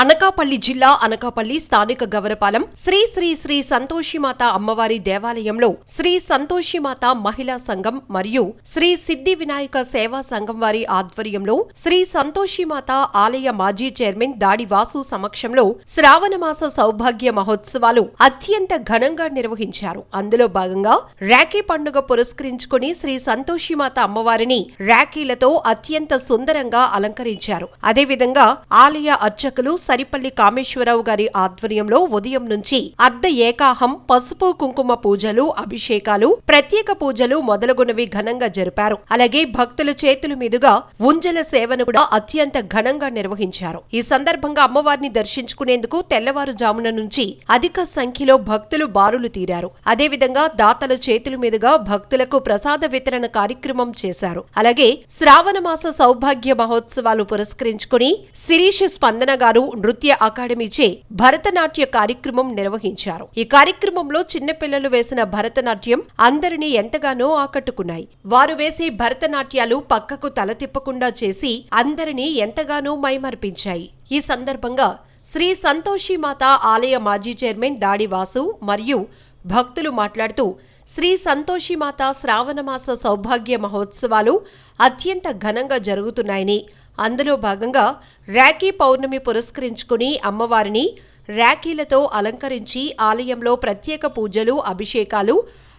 అనకాపల్లి జిల్లా అనకాపల్లి స్థానిక గవరపాలెం శ్రీ శ్రీ శ్రీ సంతోషిమాత అమ్మవారి దేవాలయంలో శ్రీ సంతోషిమాత మహిళా సంఘం మరియు శ్రీ సిద్ధి వినాయక సేవా సంఘం వారి ఆధ్వర్యంలో శ్రీ సంతోషిమాత ఆలయ మాజీ చైర్మన్ దాడి వాసు సమక్షంలో శ్రావణమాస సౌభాగ్య మహోత్సవాలు అత్యంత ఘనంగా నిర్వహించారు. అందులో భాగంగా రాఖీ పండుగ పురస్కరించుకుని శ్రీ సంతోషిమాత అమ్మవారిని రాఖీలతో అత్యంత సుందరంగా అలంకరించారు. అదేవిధంగా ఆలయ అర్చకులు సరిపల్లి కామేశ్వరరావు గారి ఆధ్వర్యంలో ఉదయం నుంచి అర్ధ ఏకాహం పసుపు కుంకుమ పూజలు అభిషేకాలు ప్రత్యేక పూజలు మొదలగునవి ఘనంగా జరిపారు. అలాగే భక్తుల చేతుల మీదుగా ఉంజల సేవను కూడా అత్యంత ఘనంగా నిర్వహించారు. ఈ సందర్భంగా అమ్మవారిని దర్శించుకునేందుకు తెల్లవారుజామున నుంచి అధిక సంఖ్యలో భక్తులు బారులు తీరారు. అదేవిధంగా దాతల చేతుల మీదుగా భక్తులకు ప్రసాద వితరణ కార్యక్రమం చేశారు. అలాగే శ్రావణ మాస సౌభాగ్య మహోత్సవాలు పురస్కరించుకుని శిరీష్ స్పందన గారు నృత్య అకాడమీచే భరతనాట్య కార్యక్రమం నిర్వహించారు. ఈ కార్యక్రమంలో చిన్నపిల్లలు వేసిన భరతనాట్యం అందరినీ ఎంతగానో ఆకట్టుకున్నాయి. వారు వేసే భరతనాట్యాలు పక్కకు తల తిప్పకుండా చేసి అందరినీ ఎంతగానో మైమర్పించాయి. ఈ సందర్భంగా శ్రీ సంతోషిమాత ఆలయ మాజీ చైర్మన్ దాడివాసు మరియు భక్తులు మాట్లాడుతూ శ్రీ సంతోషిమాత శ్రావణమాస సౌభాగ్య మహోత్సవాలు అత్యంత ఘనంగా జరుగుతున్నాయని అందులో భాగంగా రాఖీ పౌర్ణమి పురస్కరించుకుని అమ్మవారిని రాఖీలతో అలంకరించి ఆలయంలో ప్రత్యేక పూజలు అభిషేకాలు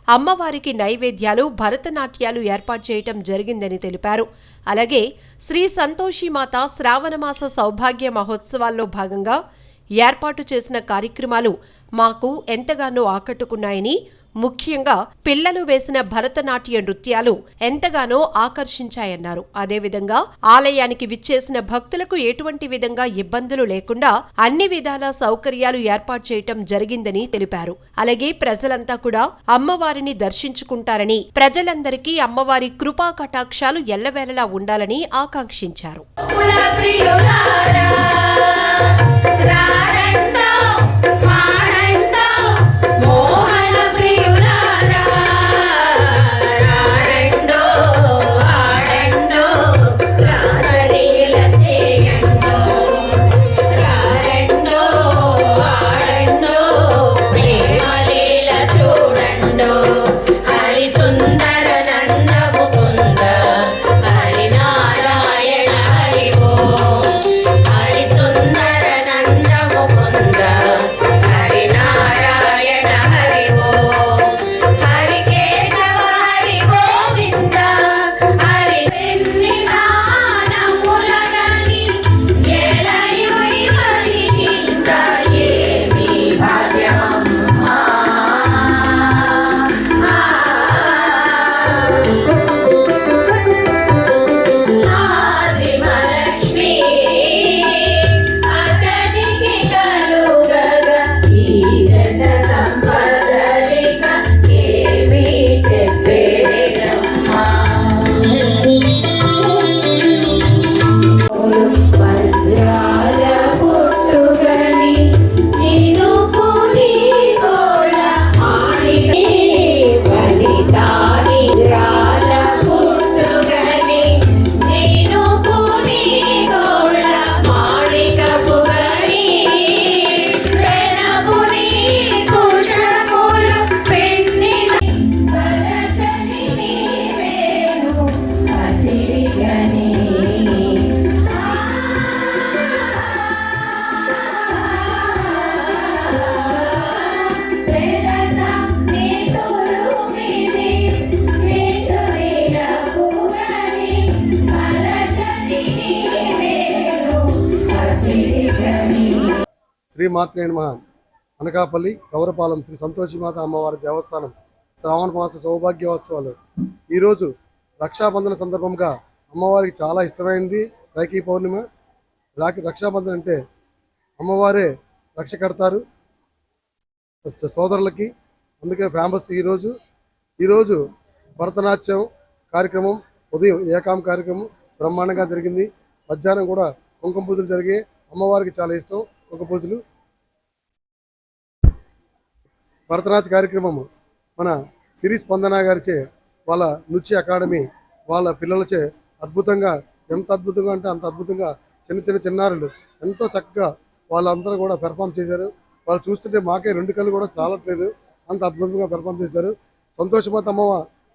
అమ్మవారికి నైవేద్యాలు భరతనాట్యాలు ఏర్పాటు చేయటం జరిగిందని తెలిపారు. అలాగే శ్రీ సంతోషిమాత శ్రావణమాస సౌభాగ్య మహోత్సవాల్లో భాగంగా ఏర్పాటు చేసిన కార్యక్రమాలు మాకు ఎంతగానో ఆకట్టుకున్నాయని ముఖ్యంగా పిల్లలు వేసిన భరతనాట్య నృత్యాలు ఎంతగానో ఆకర్షించాయన్నారు. అదేవిధంగా ఆలయానికి విచ్చేసిన భక్తులకు ఎటువంటి విధంగా ఇబ్బందులు లేకుండా అన్ని విధాల సౌకర్యాలు ఏర్పాటు చేయటం జరిగిందని తెలిపారు. అలాగే ప్రజలంతా కూడా అమ్మవారిని దర్శించుకుంటారని ప్రజలందరికీ అమ్మవారి కృపా కటాక్షాలు ఎల్లవేళలా ఉండాలని ఆకాంక్షించారు. కుల ప్రియులారా శ్రీ మాత్రే నమ. అనకాపల్లి గౌరపాలెం శ్రీ సంతోషిమాత అమ్మవారి దేవస్థానం శ్రావణ మాస సౌభాగ్యోత్సవాలు ఈరోజు రక్షాబంధన సందర్భంగా అమ్మవారికి చాలా ఇష్టమైంది రాఖీ పౌర్ణిమ. రాఖీ రక్షాబంధన్ అంటే అమ్మవారే రక్ష కడతారు సోదరులకి. అందుకే ఫేమస్ ఈరోజు ఈరోజు భరతనాట్యం కార్యక్రమం ఉదయం ఏకాం కార్యక్రమం బ్రహ్మాండంగా జరిగింది. మధ్యాహ్నం కూడా కుంకుమ పూజలు జరిగాయి. అమ్మవారికి చాలా ఇష్టం. ఒక పూజలు. భరతనాట్య కార్యక్రమము మన సిరి స్పందన గారిచే వాళ్ళ నృత్య అకాడమీ వాళ్ళ పిల్లలచే అద్భుతంగా ఎంత అద్భుతంగా అంటే అంత అద్భుతంగా చిన్న చిన్న చిన్నారులు ఎంతో చక్కగా వాళ్ళందరూ కూడా పెర్ఫామ్ చేశారు. వాళ్ళు చూస్తుంటే మాకే రెండు కళ్ళు కూడా చాలట్లేదు. అంత అద్భుతంగా పెర్ఫామ్ చేశారు. సంతోషమాత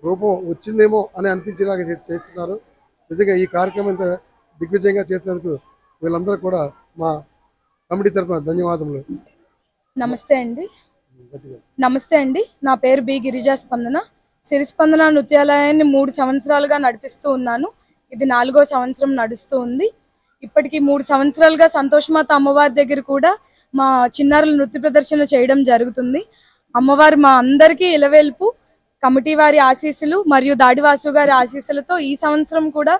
రూపం వచ్చిందేమో అని అనిపించేలాగా చేసి చేస్తున్నారు. నిజంగా ఈ కార్యక్రమం ఇంత దిగ్విజయంగా చేసినందుకు వీళ్ళందరూ కూడా మా కమిటీ తరఫున ధన్యవాదములు. నమస్తే అండి. నమస్తే అండి. నా పేరు బి గిరిజా స్పందన. సిరిస్పందన నృత్యాలయాన్ని మూడు సంవత్సరాలుగా నడిపిస్తూ ఉన్నాను. ఇది నాలుగో సంవత్సరం నడుస్తూ ఉంది. ఇప్పటికి మూడు సంవత్సరాలుగా సంతోషమాత అమ్మవారి దగ్గర కూడా మా చిన్నారుల నృత్య ప్రదర్శన చేయడం జరుగుతుంది. అమ్మవారు మా అందరికీ ఇలవేల్పు కమిటీ వారి ఆశీస్సులు మరియు దాడివాసు గారి ఆశీస్సులతో ఈ సంవత్సరం కూడా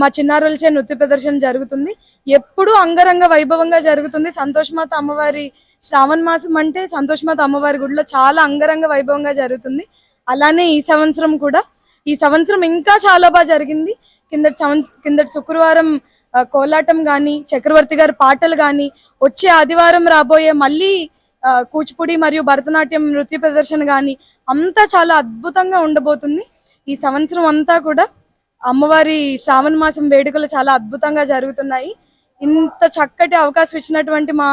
మా చిన్నారులచే నృత్య ప్రదర్శన జరుగుతుంది. ఎప్పుడూ అంగరంగ వైభవంగా జరుగుతుంది. సంతోషమాత అమ్మవారి శ్రావణ మాసం అంటే సంతోషమాత అమ్మవారి గుడిలో చాలా అంగరంగ వైభవంగా జరుగుతుంది. అలానే ఈ సంవత్సరం కూడా. ఈ సంవత్సరం ఇంకా చాలా బాగా జరిగింది. కిందటి సంవత్సరం కిందటి శుక్రవారం కోలాటం కానీ చక్రవర్తి గారి పాటలు కానీ వచ్చే ఆదివారం రాబోయే మళ్ళీ కూచిపూడి మరియు భరతనాట్యం నృత్య ప్రదర్శన కానీ అంతా చాలా అద్భుతంగా ఉండబోతుంది. ఈ సంవత్సరం అంతా కూడా అమ్మవారి శ్రావణ మాసం వేడుకలు చాలా అద్భుతంగా జరుగుతున్నాయి. ఇంత చక్కటి అవకాశం ఇచ్చినటువంటి మా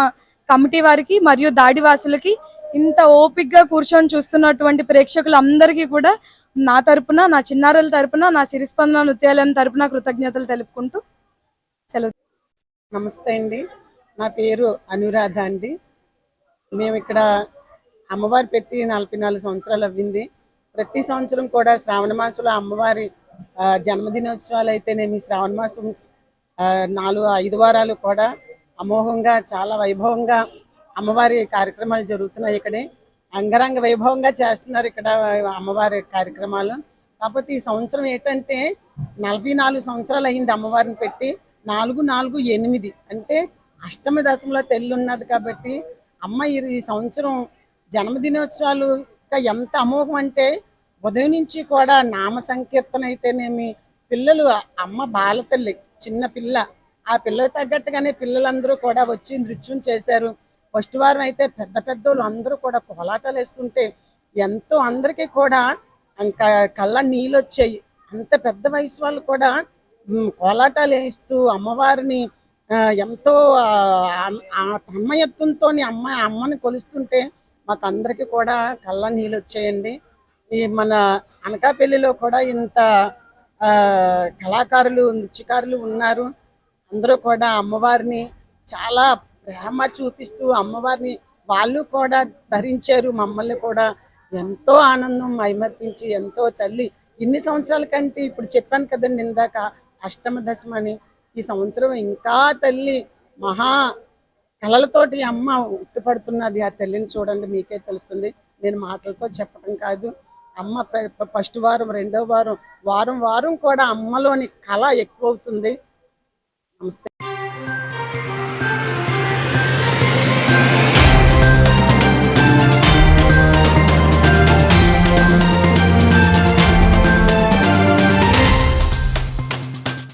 కమిటీ వారికి మరియు దాడివాసులకి ఇంత ఓపిగ్గా కూర్చొని చూస్తున్నటువంటి ప్రేక్షకులందరికీ కూడా నా తరపున నా చిన్నారుల తరపున నా సిరిస్పందన నృత్యాలయం తరపున కృతజ్ఞతలు తెలుపుకుంటూ సెలవు. నమస్తే అండి. నా పేరు అనురాధ అండి. మేము ఇక్కడ అమ్మవారి పెట్టి నలభై నాలుగు సంవత్సరాలు అవ్వింది. ప్రతి సంవత్సరం కూడా శ్రావణ మాసంలో అమ్మవారి జన్మదినోత్సవాలు అయితేనేమి శ్రావణ మాసం నాలుగు ఐదు వారాలు కూడా అమోఘంగా చాలా వైభవంగా అమ్మవారి కార్యక్రమాలు జరుగుతున్నాయి ఇక్కడే. అంగరంగ వైభవంగా చేస్తున్నారు ఇక్కడ అమ్మవారి కార్యక్రమాలు. కాకపోతే ఈ సంవత్సరం ఏంటంటే నలభై నాలుగు సంవత్సరాలు అయింది అమ్మవారిని పెట్టి నాలుగు నాలుగు ఎనిమిది. అంటే అష్టమ దశంలో తెల్లి ఉన్నది కాబట్టి అమ్మ ఈ ఈ సంవత్సరం జన్మదినోత్సవాలు ఇంకా ఎంత అమోఘం అంటే ఉదయం నుంచి కూడా నామ సంకీర్తన అయితేనేమి పిల్లలు అమ్మ బాలతల్లి చిన్న పిల్ల ఆ పిల్లకి తగ్గట్టుగానే పిల్లలందరూ కూడా వచ్చి నృత్యం చేశారు. ఫస్ట్ వారం అయితే పెద్ద పెద్దోళ్ళు అందరూ కూడా కోలాటాలు వేస్తుంటే ఎంతో అందరికీ కూడా ఇంకా కళ్ళ నీళ్ళు వచ్చాయి. అంత పెద్ద వయసు వాళ్ళు కూడా కోలాటాలు వేస్తూ అమ్మవారిని ఎంతో ఆ, ఆ తన్మయత్వంతో అమ్మ అమ్మని కొలుస్తుంటే మాకు అందరికీ కూడా కళ్ళ నీళ్ళు వచ్చాయండి. ఈ మన అనకాపల్లిలో కూడా ఇంత కళాకారులు నృత్యకారులు ఉన్నారు. అందరూ కూడా అమ్మవారిని చాలా ప్రేమ చూపిస్తూ అమ్మవారిని వాళ్ళు కూడా ధరించారు. మమ్మల్ని కూడా ఎంతో ఆనందం మైమర్పించి ఎంతో తల్లి. ఇన్ని సంవత్సరాల కంటే ఇప్పుడు చెప్పాను కదండి ఇందాక అష్టమ దశమని ఈ సంవత్సరం ఇంకా తల్లి మహా కళలతోటి అమ్మ ఉట్టిపడుతున్నది ఆ తల్లిని చూడండి మీకే తెలుస్తుంది. నేను మాటలతో చెప్పడం కాదు. అమ్మ ఫస్ట్ వారం రెండో వారం వారం వారం కూడా అమ్మలోని కళ ఎక్కువ అవుతుంది నమస్తే.